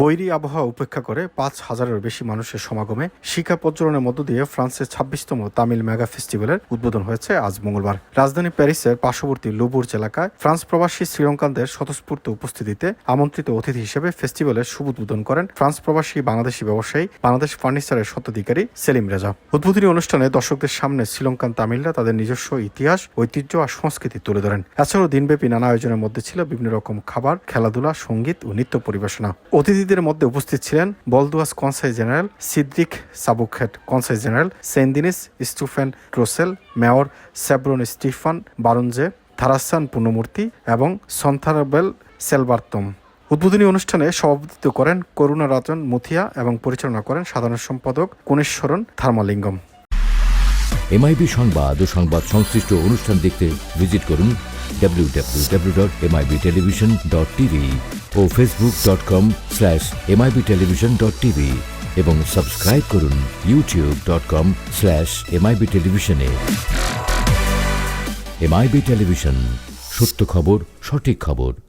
বৈরী আবহাওয়া উপেক্ষা করে পাঁচ হাজারের বেশি মানুষের সমাগমে শিকা পর্যটনের মধ্য দিয়ে ফ্রান্সের ছাব্বিশতম তামিল মেগা ফেস্টিভ্যালের উদ্বোধন হয়েছে আজ মঙ্গলবার। রাজধানী প্যারিসের পার্শ্ববর্তী লুবুর্জ এলাকায় ফ্রান্স প্রবাসী শ্রীলঙ্কানদের স্বতঃস্ফূর্ত উপস্থিতিতে আমন্ত্রিত অতিথি হিসেবে ফেস্টিভ্যালের শুভ উদ্বোধন করেন ফ্রান্স প্রবাসী বাংলাদেশি ব্যবসায়ী, বাংলাদেশ ফার্নিচারের স্বত্বাধিকারী সেলিম রেজা। উদ্বোধনী অনুষ্ঠানে দর্শকদের সামনে শ্রীলঙ্কান তামিলরা তাদের নিজস্ব ইতিহাস, ঐতিহ্য আর সংস্কৃতি তুলে ধরেন। এছাড়াও দিনব্যাপী নানা আয়োজনের মধ্যে ছিল বিভিন্ন রকম খাবার, খেলাধুলা, সংগীত ও নৃত্য পরিবেশনা। অতিথিদের মধ্যে উপস্থিত ছিলেন বলদুয়াস কনসাই জেনারেল সিদ্রিক সাবুখেট কনসাই জেনারেল সেন্দিনিস স্টুফেন ক্রোসেল, মেয়র সেব্রন স্টিফান বারুঞ্জে, থারাসান পূর্ণমূর্তি এবং সন্থারাবেল সেলবার্তম। উদ্বোধনী অনুষ্ঠানে সভাপতিত্ব করেন করুণা রাজন মুথিয়া এবং পরিচালনা করেন সাধারণ সম্পাদক কনেশ্বরণ থার্মালিঙ্গম। এমআইবি সংবাদ ও সংবাদ সংশ্লিষ্ট অনুষ্ঠান দেখতে ভিজিট করুন www.mibtelevision.tv ও Facebook dot com slash MIB television dot TV এবং সাবস্ক্রাইব করুন YouTube dot com slash MIB টেলিভিশনে এমআইবি টেলিভিশন সত্য খবর, সঠিক খবর।